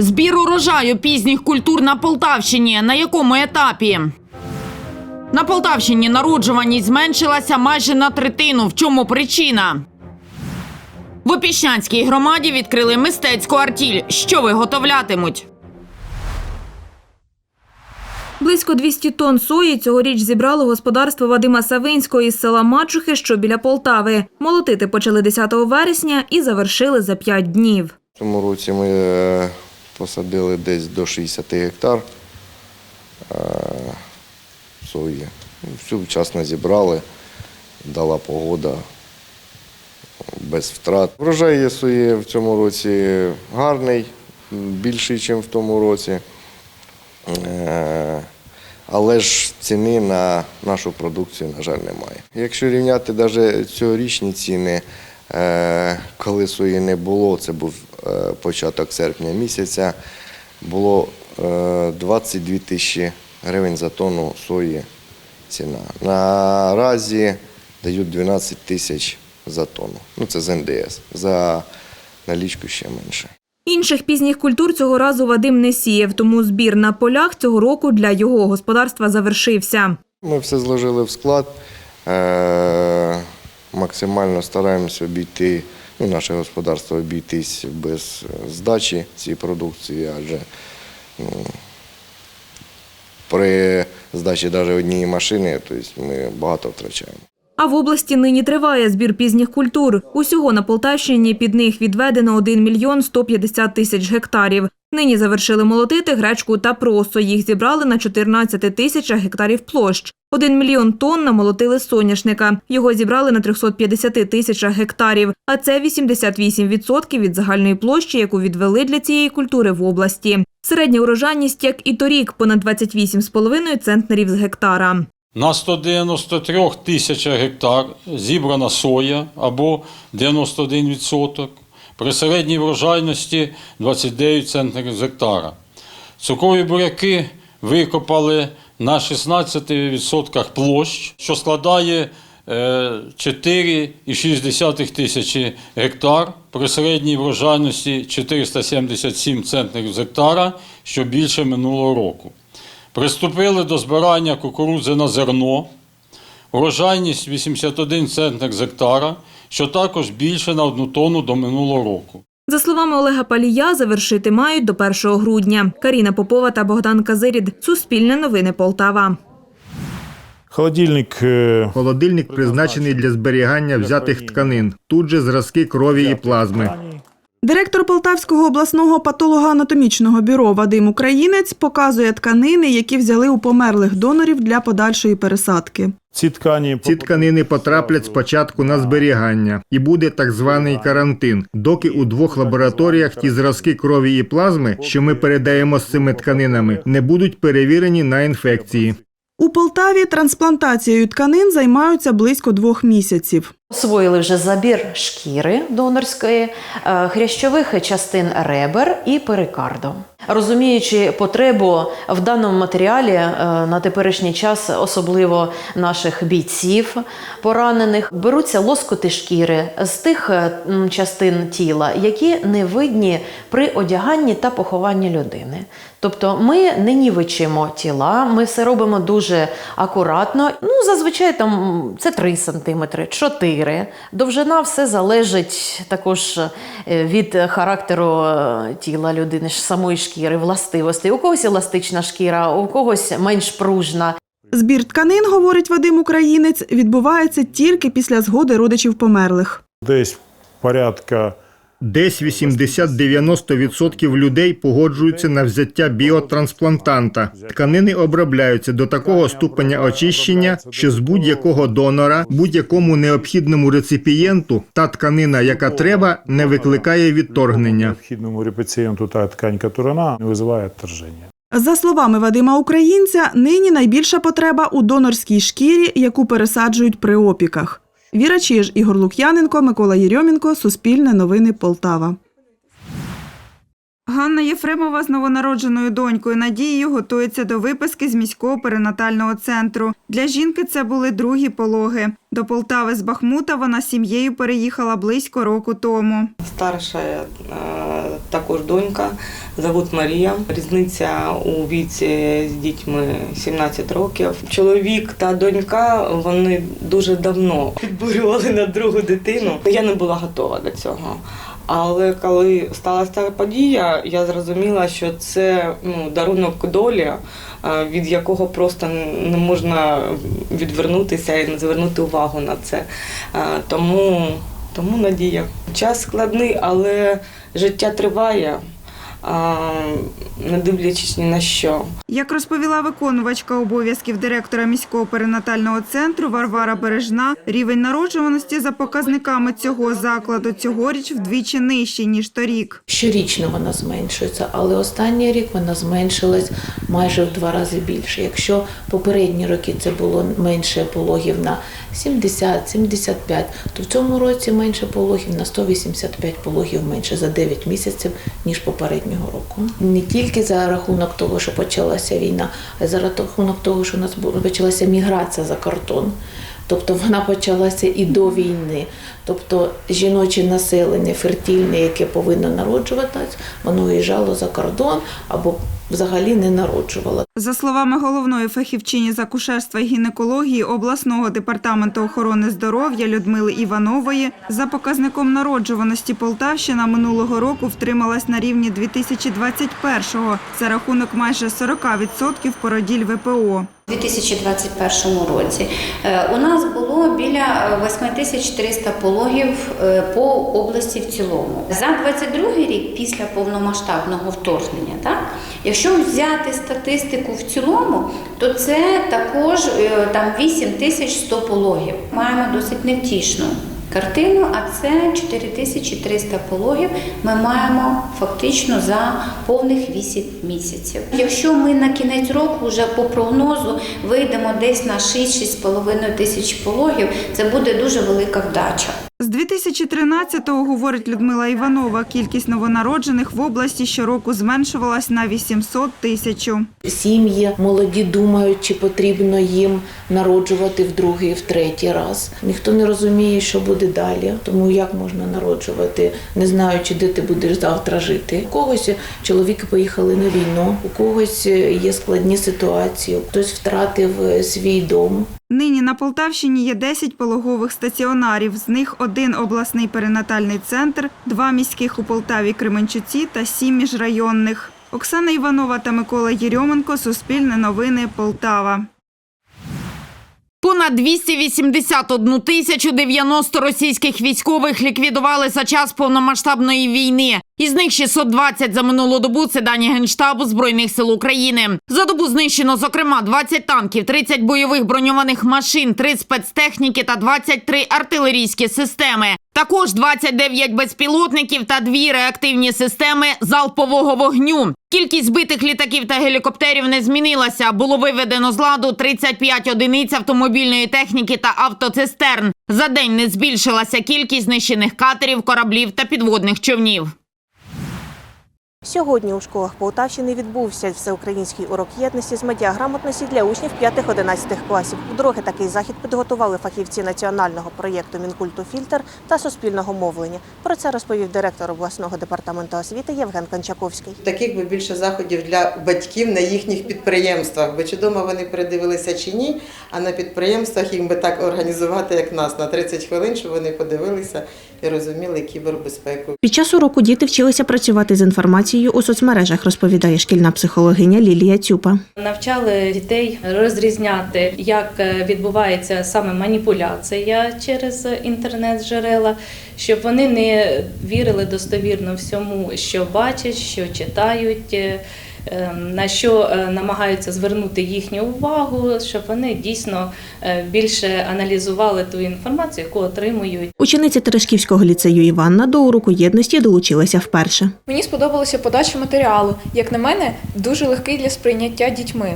Збір урожаю пізніх культур на Полтавщині. На якому етапі? На Полтавщині народжуваність зменшилася майже на третину. В чому причина? В Опішнянській громаді відкрили мистецьку артіль. Що виготовлятимуть? Близько 200 тонн сої цьогоріч зібрало господарство Вадима Савинського із села Мачухи, що біля Полтави. Молотити почали 10 вересня і завершили за 5 днів. В цьому році ми е, посадили десь до 60 гектар е, сої. Всю вчасно зібрали, дала погода без втрат. Врожай є сої в цьому році гарний, більший, ніж в тому році. Е, Але ж ціни на нашу продукцію, на жаль, немає. Якщо рівняти навіть цьогорічні ціни, е, коли сої не було, це був початок серпня місяця, було е, 22 тисячі гривень за тонну сої ціна. Наразі дають 12 тисяч за тонну. Ну це з НДС. За налічку ще менше. Інших пізніх культур цього разу Вадим не сіяв, тому збір на полях цього року для його господарства завершився. Ми все зложили в склад. Е, максимально стараємося обійти, ну, наше господарство обійтись без здачі цієї продукції, адже ну, при здачі навіть однієї машини тобто ми багато втрачаємо. А в області нині триває збір пізніх культур. Усього на Полтавщині під них відведено 1 мільйон 150 тисяч гектарів. Нині завершили молотити гречку та просо. Їх зібрали на 14 тисячах гектарів площ. 1 мільйон тонн намолотили соняшника. Його зібрали на 350 тисячах гектарів. А це 88% від загальної площі, яку відвели для цієї культури в області. Середня урожайність, як і торік, понад 28,5 центнерів з гектара. На 193 тисячах гектар зібрана соя або 91%, при середній врожайності 29 центнерів з гектара. Цукрові буряки викопали на 16% площ, що складає е, 4,6 тисячі гектар, при середній врожайності 477 центнерів з гектара, що більше минулого року. Приступили до збирання кукурудзи на зерно. Урожайність 81 центнер з гектара, що також більше на одну тонну до минулого року. За словами Олега Палія, завершити мають до 1 грудня. Каріна Попова та Богдан Казирід. Суспільне новини Полтава. Холодильник е, Холодильник призначений для зберігання взятих тканин. Тут же зразки крові і плазми. Директор Полтавського обласного патологоанатомічного бюро Вадим Українець показує тканини, які взяли у померлих донорів для подальшої пересадки. ці ткані Ці тканини потраплять спочатку на зберігання, і буде так званий карантин, доки у двох лабораторіях ті зразки крові і плазми, що ми передаємо з цими тканинами, не будуть перевірені на інфекції. У Полтаві трансплантацією тканин займаються близько двох місяців. Освоїли вже забір шкіри донорської, е, хрящових частин ребер і перикарду. Розуміючи потребу в даному матеріалі е, на теперішній час, особливо наших бійців поранених, беруться лоскоти шкіри з тих е, частин тіла, які не видні при одяганні та похованні людини. Тобто ми не нівечимо тіла, ми все робимо дуже акуратно. Ну, зазвичай там це 3 см, 4 Довжина все залежить також е, від характеру е, тіла людини, самої шкіри, властивостей. У когось еластична шкіра, у когось менш пружна. Збір тканин, говорить Вадим Українець, відбувається тільки після згоди родичів померлих. десь порядка Десь 80-90% людей погоджуються на взяття біотрансплантанта. Тканини обробляються до такого ступеня очищення, що з будь-якого донора, будь-якому необхідному реципієнту та тканина, яка треба, не викликає відторгнення. необхідному репацієнту та ткань катурана не визиває відторження. За словами Вадима Українця, нині найбільша потреба у донорській шкірі, яку пересаджують при опіках. Віра Чиж, Ігор Лук'яненко, Микола Єрьомінко, Суспільне новини Полтава. Ганна Єфремова з новонародженою донькою Надією готується до виписки з міського перинатального центру. Для жінки це були другі пологи. До Полтави з Бахмута вона з сім'єю переїхала близько року тому. Старшая э, також донька, зовут Марія. Різниця у віці з дітьми 17 років. Чоловік та донька вони дуже давно підбурювали на другу дитину. Я не була готова до цього. Але коли сталася ця подія, я зрозуміла, що це ну, дарунок долі, е, від якого просто не можна відвернутися і не звернути увагу на це. Е, Тому, тому надія. Час складний, але життя триває, не дивлячись ні на що. Як розповіла виконувачка обов'язків директора міського перинатального центру Варвара Бережна, рівень народжуваності за показниками цього закладу цьогоріч вдвічі нижчий, ніж торік. Щорічно вона зменшується, але останній рік вона зменшилась майже в два рази більше. Якщо попередні роки це було менше пологів на 70-75, то в цьому році менше пологів на 185 пологів менше за 9 місяців, ніж попереднього року. Не тільки за рахунок того, що почалася війна, а й за рахунок того, що у нас почалася міграція за кордон. Тобто вона почалася і до війни. Тобто жіноче населення фертильне, яке повинно народжуватись, воно виїжджало за кордон або взагалі не народжувало. За словами головної фахівчині з акушерства і гінекології обласного департаменту охорони здоров'я Людмили Іванової, за показником народжуваності Полтавщина минулого року втрималась на рівні 2021-го за рахунок майже 40% породіль ВПО. У 2021 році е, у нас було біля е, 8300 пологів е, по області в цілому. За 22 рік після повномасштабного вторгнення, так, якщо взяти статистику в цілому, то це також е, там 8100 пологів. Маємо досить невтішну картину, а це 4300 пологів ми маємо фактично за повних 8 місяців. Якщо ми на кінець року вже по прогнозу вийдемо десь на 6-6,5 тисяч пологів, це буде дуже велика вдача. З 2013-го, говорить Людмила Іванова, кількість новонароджених в області щороку зменшувалась на 800 тисяч. Сім'ї молоді думають, чи потрібно їм народжувати в другий, в третій раз. Ніхто не розуміє, що буде далі. Тому як можна народжувати, не знаючи, де ти будеш завтра жити. У когось чоловіки поїхали на війну, у когось є складні ситуації, хтось втратив е, свій дом. Нині на Полтавщині є 10 пологових стаціонарів. З них один обласний перинатальний центр, два міських у Полтаві Кременчуці та сім міжрайонних. Оксана Іванова та Микола Єрьоменко. Суспільне новини Полтава. Понад 281 тисячу 90 російських військових ліквідували за час повномасштабної війни. Із них 620 за минулу добу. Це дані Генштабу Збройних сил України. За добу знищено, зокрема, 20 танків, 30 бойових броньованих машин, 3 спецтехніки та 23 артилерійські системи. Також 29 безпілотників та дві реактивні системи залпового вогню. Кількість збитих літаків та гелікоптерів не змінилася. Було виведено з ладу 35 одиниць автомобільної техніки та автоцистерн. За день не збільшилася кількість знищених катерів, кораблів та підводних човнів. Сьогодні у школах Полтавщини відбувся всеукраїнський урок єдності з медіаграмотності для учнів 5-11 класів. Вдруге такий захід підготували фахівці національного проєкту Мінкульту Фільтр та суспільного мовлення. Про це розповів директор обласного департаменту освіти Євген Кончаковський. Таких би більше заходів для батьків на їхніх підприємствах, бо чи дома вони передивилися чи ні, а на підприємствах їм би так організувати, як нас, на 30 хвилин, щоб вони подивилися і розуміли кібербезпеку. Під час уроку діти вчилися працювати з інформацією у соцмережах, розповідає шкільна психологиня Лілія Цюпа. Навчали дітей розрізняти, як е, відбувається саме маніпуляція через інтернет-джерела, щоб вони не вірили достовірно всьому, що бачать, що читають. Е, На що е, намагаються звернути їхню увагу, щоб вони дійсно е, більше аналізували ту інформацію, яку отримують. Учениця Терешківського ліцею Іванна до уроку єдності долучилася вперше. Мені сподобалася подача матеріалу. Як на мене, дуже легкий для сприйняття дітьми.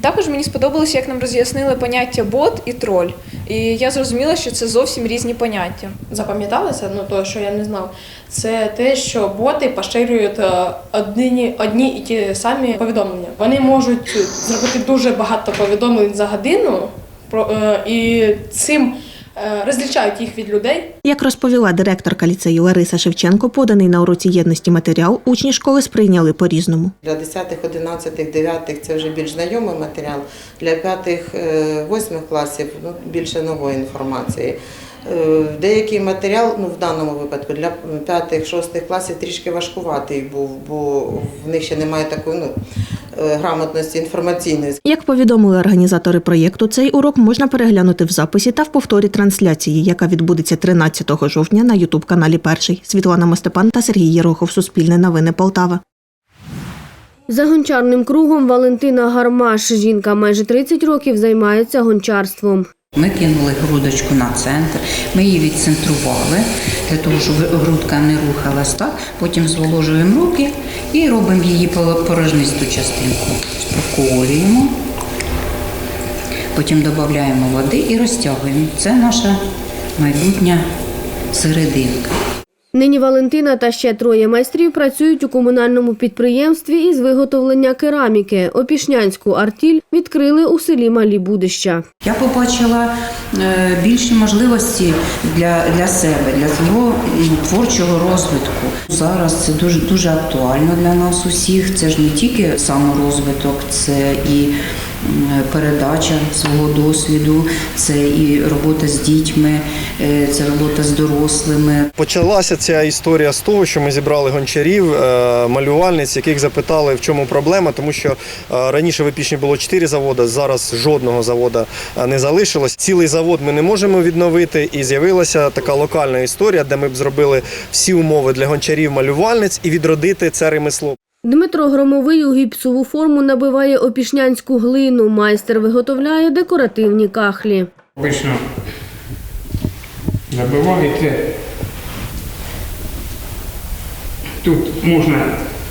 Також мені сподобалося, як нам роз'яснили поняття бот і троль. І я зрозуміла, що це зовсім різні поняття. запам'яталося, ну то, що я не знав, це те, що боти поширюють е, одні, одні і ті самі повідомлення. Вони можуть зробити дуже багато повідомлень за годину, про- е, і цим е, розлічають їх від людей. Як розповіла директорка ліцею Лариса Шевченко, поданий на уроці єдності матеріал учні школи сприйняли по-різному. Для 10, 11, 9 це вже більш знайомий матеріал. Для 5, 8 класів ну, більше нової інформації. Е, Деякий матеріал, ну в даному випадку, для 5, 6 класів трішки важкуватий був, бо в них ще немає такої ну, е, грамотності інформаційної. Як повідомили організатори проєкту, цей урок можна переглянути в записі та в повторі трансляції, яка відбудеться 13 жовтня на Ютуб-каналі Перший. Світлана Мостепан та Сергій Єрохов. Суспільне новини Полтава. За гончарним кругом Валентина Гармаш. Жінка майже 30 років займається гончарством. Ми кинули грудочку на центр, ми її відцентрували для того, щоб грудка не рухалась так. Потім зволожуємо руки і робимо її порожнисту частинку. Проколюємо, потім додаємо води і розтягуємо. Це наша майбутня серединка. Нині Валентина та ще троє майстрів працюють у комунальному підприємстві із виготовлення кераміки. Опішнянську артіль відкрили у селі Малі Будища. Я побачила е, більші можливості для, для себе, для свого творчого розвитку. Зараз це дуже дуже актуально для нас усіх. Це ж не тільки саморозвиток, це і передача свого досвіду, це і робота з дітьми, е, це робота з дорослими. Почалася ця історія з того, що ми зібрали гончарів, е, малювальниць, яких запитали, в чому проблема, тому що е, раніше в Епічні було чотири заводи, зараз жодного заводу е, не залишилось. Цілий завод ми не можемо відновити, і з'явилася така локальна історія, де ми б зробили всі умови для гончарів-малювальниць і відродити це ремесло. Дмитро Громовий у гіпсову форму набиває опішнянську глину. Майстер виготовляє декоративні кахлі. Обично набиваєте. Тут можна,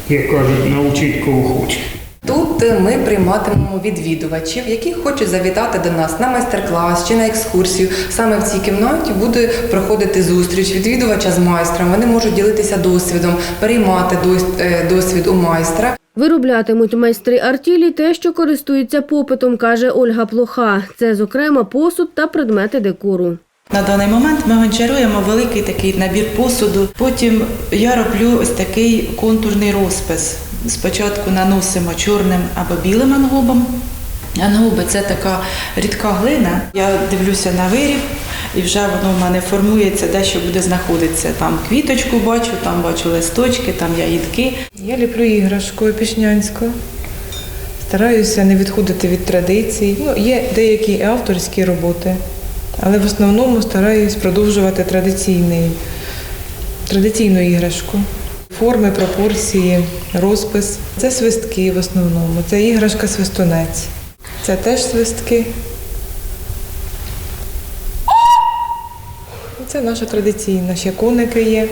як кажуть, навчити кого хоче. Тут е, ми прийматимемо відвідувачів, які хочуть завітати до нас на майстер-клас чи на екскурсію. Саме в цій кімнаті буде проходити зустріч відвідувача з майстром. Вони можуть ділитися досвідом, переймати дос- е, досвід у майстра. Вироблятимуть майстри артілі те, що користується попитом, каже Ольга Плоха. Це, зокрема, посуд та предмети декору. На даний момент ми гончаруємо великий такий набір посуду. Потім я роблю ось такий контурний розпис. Спочатку наносимо чорним або білим ангубом. Ангуби це така рідка глина. Я дивлюся на виріб, і вже воно в мене формується, де що буде знаходитися. Там квіточку бачу, там бачу листочки, там ягідки. Я ліплю іграшку пішнянську. Стараюся не відходити від традицій. Ну, є деякі авторські роботи, але в основному стараюсь продовжувати традиційну іграшку. Форми, пропорції, розпис. Це свистки в основному. Це іграшка свистунець. Це теж свистки. Це наша традиційна, ще коники є.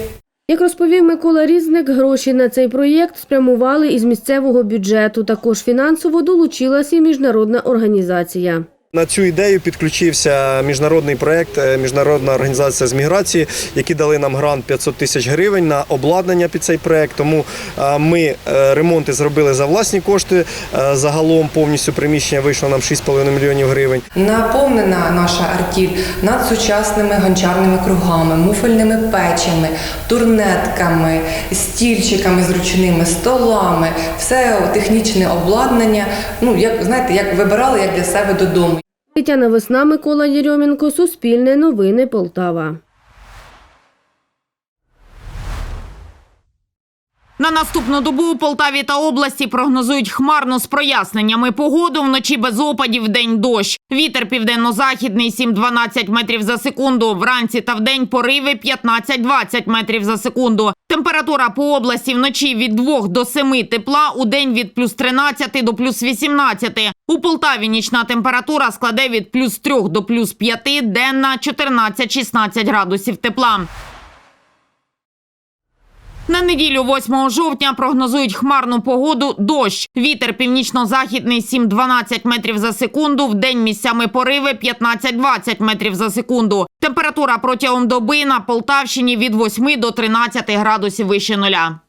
Як розповів Микола Різник, гроші на цей проєкт спрямували із місцевого бюджету. Також фінансово долучилася і міжнародна організація. На цю ідею підключився міжнародний проект, е, міжнародна організація з міграції, які дали нам грант 500 тисяч гривень на обладнання під цей проект. Тому е, ми е, ремонти зробили за власні кошти. Загалом повністю приміщення вийшло нам 6,5 мільйонів гривень. Наповнена наша артіль надсучасними гончарними кругами, муфельними печами, турнетками, стільчиками зручними, столами, все технічне обладнання. Ну як знаєте, як вибирали як для себе додому. Тетяна Весна, Микола Єрьомінко, Суспільне новини Полтава. На наступну добу у Полтаві та області прогнозують хмарно з проясненнями погоду, вночі без опадів, вдень дощ. Вітер південно-західний 7-12 метрів за секунду. Вранці та вдень пориви 15-20 метрів за секунду. Температура по області вночі від 2 до 7 тепла, у день від плюс 13 до плюс 18. У Полтаві нічна температура складе від плюс 3 до плюс 5, денна 14-16 градусів тепла. На неділю 8 жовтня прогнозують хмарну погоду, дощ. Вітер північно-західний 7-12 метрів за секунду. В день місцями пориви 15-20 метрів за секунду. Температура протягом доби на Полтавщині від 8 до 13 градусів вище нуля.